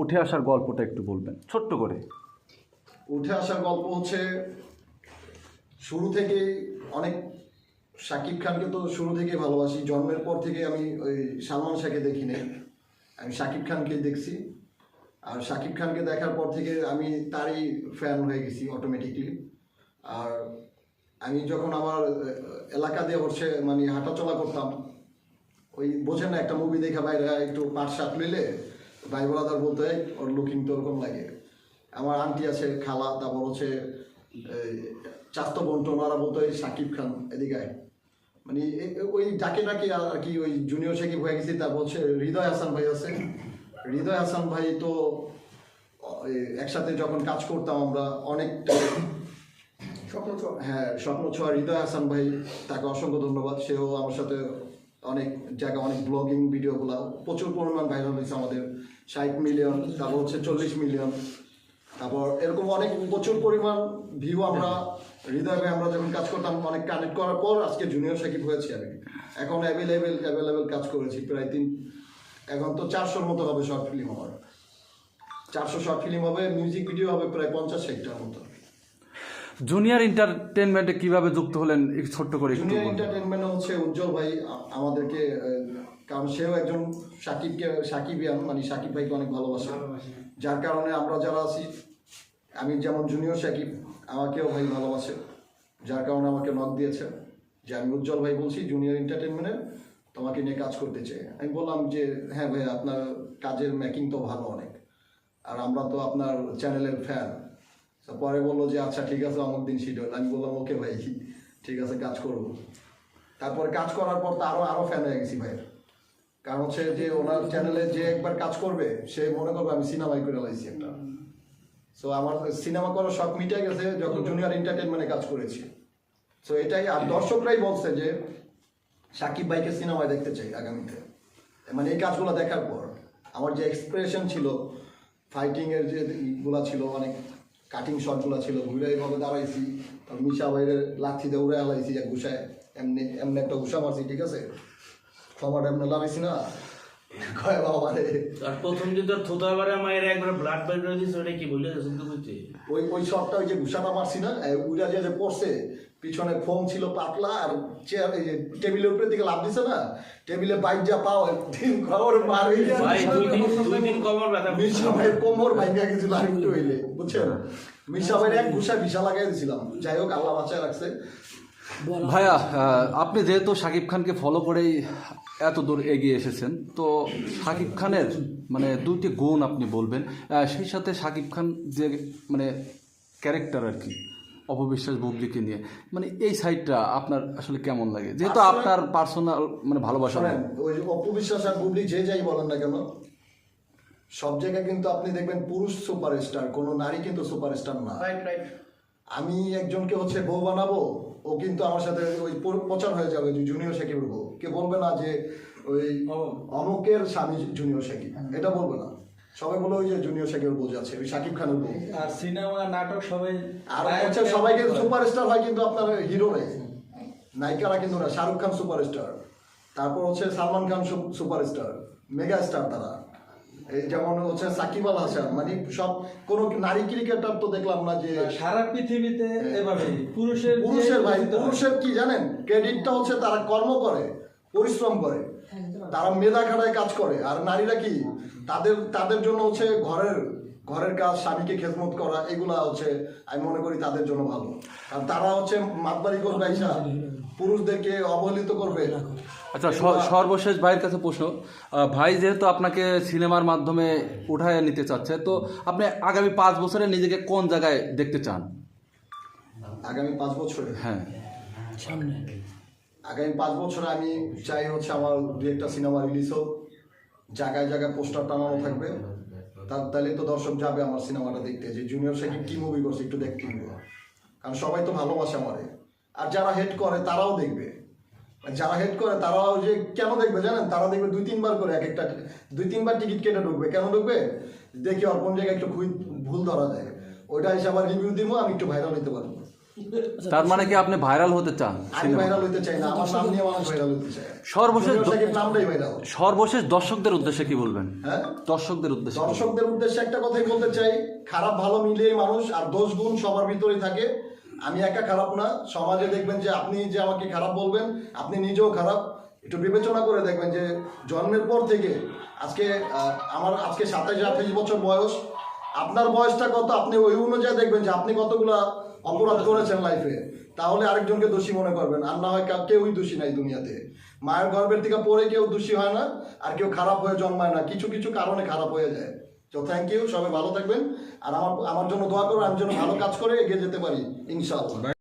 উঠে আসার গল্পটা একটু বলবেন, ছোট্ট করে। উঠে আসার গল্প হচ্ছে, শুরু থেকে অনেক শাকিব খানকে তো শুরু থেকে ভালোবাসি, জন্মের পর থেকে আমি ওই সালমান শাহকে দেখি নাই আমি শাকিব খানকে দেখছি। আর শাকিব খানকে দেখার পর থেকে আমি তারই ফ্যান হয়ে গেছি অটোমেটিকলি আর আমি যখন আমার এলাকা দিয়ে হচ্ছে মানে হাঁটাচলা করতাম, ওই বোঝেন না, একটা মুভি দেখে বাইরে, একটু পাট শার্ট মিলে ভাই ব্রাদার বলতে ওর লুকিং তো ওরকম লাগে। আমার আন্টি আছে খালা তারপর হচ্ছে চাস্তো বন্টন ওরা বলতো এই সাকিব খান এদিকে মানে ওই ডাকে ডাকে আর কি ওই জুনিয়র সাকিব হয়ে গেছি তারপর হচ্ছে হৃদয় হাসান ভাই আছে। হৃদয় হাসান ভাই তো একসাথে যখন কাজ করতাম আমরা অনেক স্বপ্ন হ্যাঁ স্বপ্ন ছোঁয়া। হৃদয় হাসান ভাই তাকে অসংখ্য ধন্যবাদ। সেও আমার সাথে অনেক জায়গায় অনেক ব্লগিং ভিডিওগুলো প্রচুর পরিমাণ ভাইরাল হয়েছে আমাদের। ষাট মিলিয়ন তারপর হচ্ছে চল্লিশ মিলিয়ন তারপর এরকম অনেক প্রচুর পরিমাণ ভিউ আমরা হৃদয় আমরা যখন কাজ করতাম, অনেক কানেক্ট করার পর আজকে জুনিয়র সাকিব হয়েছি আর কি এখন অ্যাভেলেবেল অ্যাভেলেবেল কাজ করেছি প্রায় তিন, এখন তো চারশোর মতো হবে শর্ট ফিল্ম আমার। চারশো শর্ট ফিল্ম হবে মিউজিক ভিডিও হবে প্রায় পঞ্চাশ ষাটটার মতো। জুনিয়র এন্টারটেনমেন্টে কীভাবে যুক্ত হলেন? একটু ছোট্ট করে একটু জুনিয়র। এন্টারটেনমেন্ট হচ্ছে উজ্জ্বল ভাই আমাদেরকে কারণ সেও একজন সাকিবকে সাকিবিয়ান মানে সাকিব ভাইকে অনেক ভালোবাসে। যার কারণে আমরা যারা আছি আমি যেমন জুনিয়র সাকিব আমাকেও ভাই ভালোবাসে যার কারণে আমাকে নক দিয়েছে। যে আমি উজ্জ্বল ভাই বলছি জুনিয়র এন্টারটেনমেন্টে তোমাকে নিয়ে কাজ করতে চাই। আমি বললাম যে হ্যাঁ ভাই আপনার কাজের মেকিং তো ভালো অনেক। আর আমরা তো আপনার চ্যানেলের ফ্যান পরে বলল যে আচ্ছা ঠিক আছে অমুক দিন শিডিউল আমি বললাম ওকে ভাই ঠিক আছে কাজ করব। তারপরে কাজ করার পর তো আরও আরও ফ্যান হয়ে গেছি ভাইয়ের। কারণ হচ্ছে যে ওনার চ্যানেলে যে একবার কাজ করবে সে মনে করবে আমি সিনেমাই করে লাইছি একটা। সো আমার সিনেমা করার শখ মিটে গেছে যখন জুনিয়র এন্টারটেনমেন্টে কাজ করেছি। সো এটাই আর দর্শকরাই বলছে যে সাকিব ভাইকে সিনেমায় দেখতে চাই আগামীতে। মানে এই কাজগুলো দেখার পর আমার যে এক্সপ্রেশন ছিল ফাইটিংয়ের যে গুলা ছিল অনেক কাটিং শটগুলো ছিল ঘুরে এইভাবে দাঁড়াইছি। তারপর মিশা বাইরে লাঠি দিয়ে উড়ে হালাইছি এক ঘুষায় এমনি এমনি একটা ঘুষা মারছি ঠিক আছে? ক্ষমাটা এমনি লাগাইছি না? কয় বাবা রে? আর প্রথম যে তোর থোতা বারে মায়ের একবার ব্লাড বের করে দিছে ওটা কি বলে শুনতে বুঝছি ওই ওই শটটা ওই যে ঘুষাটা মারছি না উড়া যে পড়ছে পিছনে ফোম ছিল পাতলা আর চেয়ার এই যে টেবিলের উপরে দিকে লাভ দিছে না টেবিলে বাইক যা পাও দিন খবর মার হইলে ভাই দুই দিন দুই দিন কমর ব্যথা মিশা ভাই কোমর ভাইঙ্গা গেছিল আর একটু হইলে বুঝছেন? মিশা ভাইয়ের এক ঘুষা লাগাই দিছিলাম। যাই হোক আল্লাহ বাঁচায় রাখছে। ভাইয়া আহ, আপনি যেহেতু শাকিব খানকে ফলো করেই এত দূর এগিয়ে এসেছেন তো শাকিব খানের মানে দুইটি গুণ আপনি বলবেন আহ, সেই সাথে শাকিব খান যে মানে ক্যারেক্টার আর কি। অপবিশ্বাস বুবলিকে নিয়ে। মানে এই সাইডটা আপনার আসলে কেমন লাগে? যেহেতু আপনার পার্সোনাল মানে ভালোবাসা ওই অপবিশ্বাস আর বুবলি যে যাই বলেন না কেন সব জায়গায় কিন্তু আপনি দেখবেন পুরুষ সুপারস্টার কোনো নারী কিন্তু সুপারস্টার না। রাইট রাইট আমি একজনকে হচ্ছে বউ বানাবো ও কিন্তু আমার সাথে ওই প্রচার হয়ে যাবে যে জুনিয়র সাকিবের বউ। কে বলবে না যে ওই অমুকের স্বামী জুনিয়র সাকিব এটা বলবে না। সবাই বলে ওই যে জুনিয়র সাকিবের বউ যাচ্ছে ওই সাকিব খানের বউ। আর সিনেমা নাটক সবাই আর হচ্ছে সবাই কিন্তু সুপারস্টার হয় কিন্তু আপনার হিরো নেই। নায়িকারা কিন্তু না শাহরুখ খান সুপারস্টার। তারপর হচ্ছে Salman Khan superstar mega star তারা। এই যেমন হচ্ছে সাকিব আল হাসান মানে সব কোন নারী ক্রিকেটার তো দেখলাম না যে সারা পৃথিবীতে এভাবে পুরুষের পুরুষের ভাই পুরুষের কি জানেন? ক্রেডিটটা হচ্ছে তারা কর্ম করে। পরিশ্রম করে। তারা মেধা খাটায় কাজ করে। আর নারীরা কি? তাদের তাদের জন্য হচ্ছে ঘরের ঘরের কাজ স্বামীকে খেদমত করা এগুলা হচ্ছে আমি মনে করি তাদের জন্য ভালো। আর তারা হচ্ছে মাতবাড়ি করবে আইসা পুরুষদেরকে অবহেলিত করবে। আচ্ছা স- সর্বশেষ ভাইয়ের কাছে প্রশ্ন। ভাই যেহেতু আপনাকে সিনেমার মাধ্যমে উঠায় নিতে চাচ্ছে তো আপনি আগামী পাঁচ বছরে নিজেকে কোন জায়গায় দেখতে চান? আগামী পাঁচ বছরে? হ্যাঁ। আগামী পাঁচ বছরে আমি চাই হচ্ছে আমার দু একটা সিনেমা রিলিজ হোক। জায়গায় জায়গায় পোস্টার টানানো থাকবে। তার তাহলে তো দর্শক যাবে আমার সিনেমাটা দেখতে। যে জুনিয়র সাকিব কি মুভি করছে একটু দেখতে কারণ সবাই তো ভালোবাসে আমারে। আর যারা হেড করে, তারাও দেখবে। যারা হেড করে, তারাও যে কেন দেখবে জানেন? তারা দেখবে দুই, তিনবার করে এক একটা দুই, তিনবার টিকিট কেটে ঢুকবে। কেন ঢুকবে? দেখি কোন জায়গায় একটু ভুল ধরা যায়। ওইটা এসে আবার রিভিউ দিব, আমি একটু ভাইরাল হতে পারব। তার মানে কি আপনি ভাইরাল হতে চান আমি ভাইরাল হইতে চাই না আমার নাম নিয়ে মানুষ ভাইরাল হতে চায়। সর্বশেষ নামটাই ভাইরাল সর্বশেষ দর্শকদের উদ্দেশ্যে কি বলবেন? হ্যাঁ? দর্শকদের উদ্দেশ্যে দর্শকদের উদ্দেশ্যে একটা কথাই বলতে চাই খারাপ ভালো মিলিয়ে মানুষ আর দোষ গুণ সবার ভিতরেই থাকে। আমি একা খারাপ না সমাজে দেখবেন যে আপনি যে আমাকে খারাপ বলবেন আপনি নিজেও খারাপ। একটু বিবেচনা করে দেখবেন যে জন্মের পর থেকে আজকে আমার আজকে সাতাইশ আঠাইশ বছর বয়স। আপনার বয়সটা কত? আপনি ওই অনুযায়ী দেখবেন যে আপনি কতগুলা অপরাধ করেছেন লাইফে তাহলে আরেকজনকে দোষী মনে করবেন। আর না হয় কেউই দোষী নাই দুনিয়াতে। মায়ের গর্বের দিকে পরে কেউ দোষী হয় না, আর কেউ খারাপ হয়ে জন্মায় না। কিছু কিছু কারণে খারাপ হয়ে যায়। তো থ্যাংক ইউ সবাই ভালো থাকবেন। আর আমার আমার জন্য দোয়া করো, আমি যেন ভালো কাজ করে এগিয়ে যেতে পারি, ইনশাআল্লাহ।